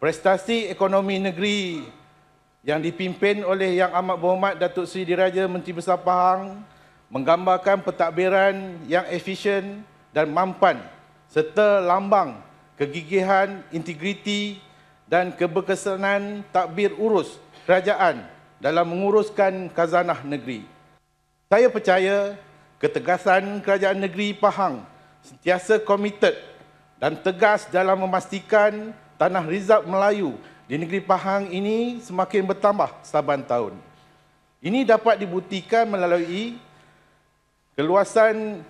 Prestasi ekonomi negeri yang dipimpin oleh Yang Amat Berhormat Datuk Seri Diraja Menteri Besar Pahang menggambarkan pentadbiran yang efisien dan mampan serta lambang kegigihan, integriti dan keberkesanan takbir urus kerajaan dalam menguruskan khazanah negeri. Saya percaya ketegasan kerajaan negeri Pahang sentiasa komited dan tegas dalam memastikan tanah rizab Melayu di negeri Pahang ini semakin bertambah saban tahun. Ini dapat dibuktikan melalui keluasan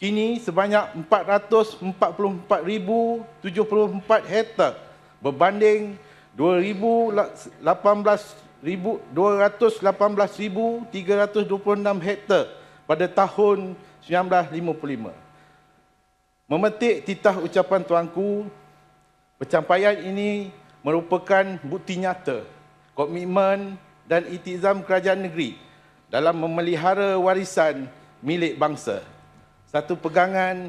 kini sebanyak 444,074 hektar berbanding 218,326 hektar pada tahun 1955. Memetik titah ucapan tuanku, pencapaian ini merupakan bukti nyata komitmen dan itizam kerajaan negeri dalam memelihara warisan milik bangsa. Satu pegangan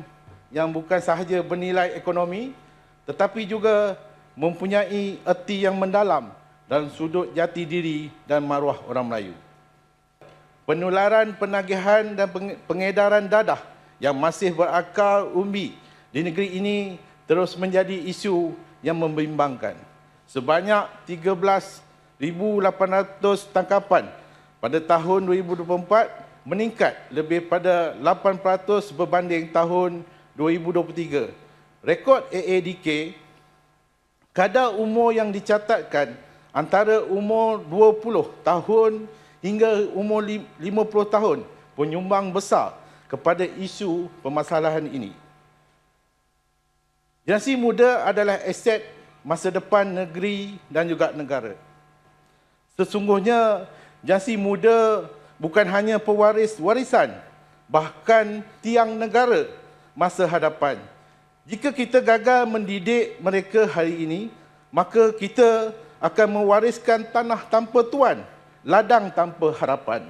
yang bukan sahaja bernilai ekonomi tetapi juga mempunyai erti yang mendalam dalam sudut jati diri dan maruah orang Melayu. Penularan penagihan dan pengedaran dadah yang masih berakal umbi di negeri ini terus menjadi isu yang membimbangkan. Sebanyak 13,800 tangkapan pada tahun 2024 meningkat lebih pada 8% berbanding tahun 2023. Rekod AADK, kadar umur yang dicatatkan antara umur 20 tahun hingga umur 50 tahun penyumbang besar kepada isu permasalahan ini. Generasi muda adalah aset masa depan negeri dan juga negara. Sesungguhnya generasi muda bukan hanya pewaris warisan, bahkan tiang negara masa hadapan. Jika kita gagal mendidik mereka hari ini, maka kita akan mewariskan tanah tanpa tuan ladang tanpa harapan.